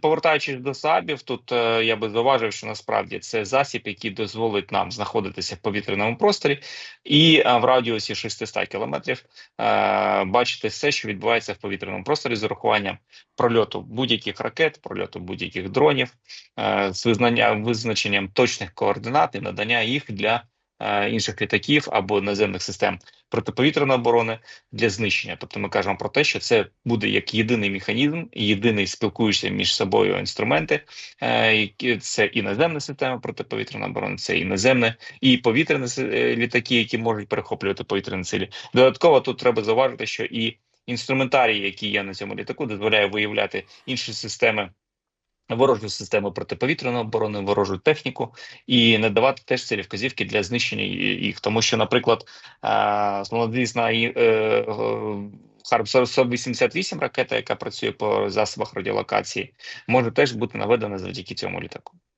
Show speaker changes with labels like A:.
A: Повертаючись до САБів, тут е, я би зауважив, що насправді це засіб, який дозволить нам знаходитися в повітряному просторі, і е, в радіусі 600 кілометрів е, бачити все, що відбувається в повітряному просторі з урахуванням прольоту будь-яких ракет, прольоту будь-яких дронів, е, з визнання визначенням точних координат і надання їх для інших літаків або наземних систем протиповітряної оборони для знищення. Тобто, ми кажемо про те, що це буде як єдиний механізм, єдиний спілкуючися між собою інструменти. е, які- Це і наземна система протиповітряної оборони, це і наземне, і повітряні е, літаки, які можуть перехоплювати повітряні цілі. Додатково тут треба зауважити, що і інструментарій, який є на цьому літаку, дозволяє виявляти інші системи. Ворожу систему протиповітряної оборони, ворожу техніку і надавати теж цілі вказівки для знищення їх, тому що, наприклад, е, і, е, е, Харп 188 ракета, яка працює по засобах радіолокації, може теж бути наведена завдяки цьому літаку.